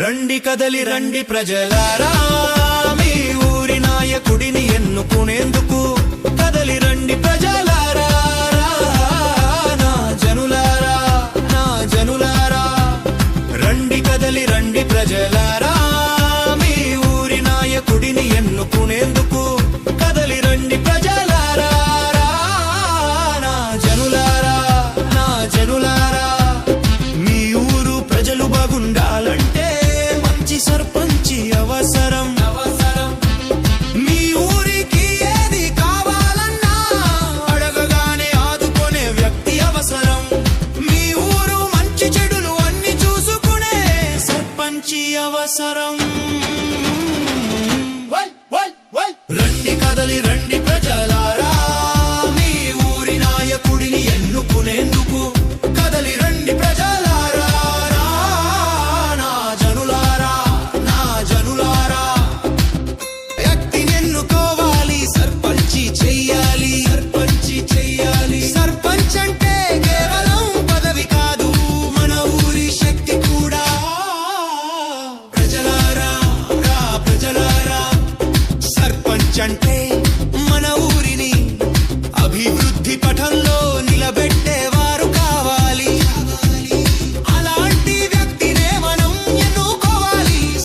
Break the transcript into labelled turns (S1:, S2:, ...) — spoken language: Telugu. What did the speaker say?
S1: రండి కదలి రండి ప్రజలారా మీ ఊరి నాయకుడిని ఎన్నుకునేందుకు కదలి రండి ప్రజలారా నా జనులారా నా జనులారా. రండి కదలి రండి ప్రజలారా అవసరం each and.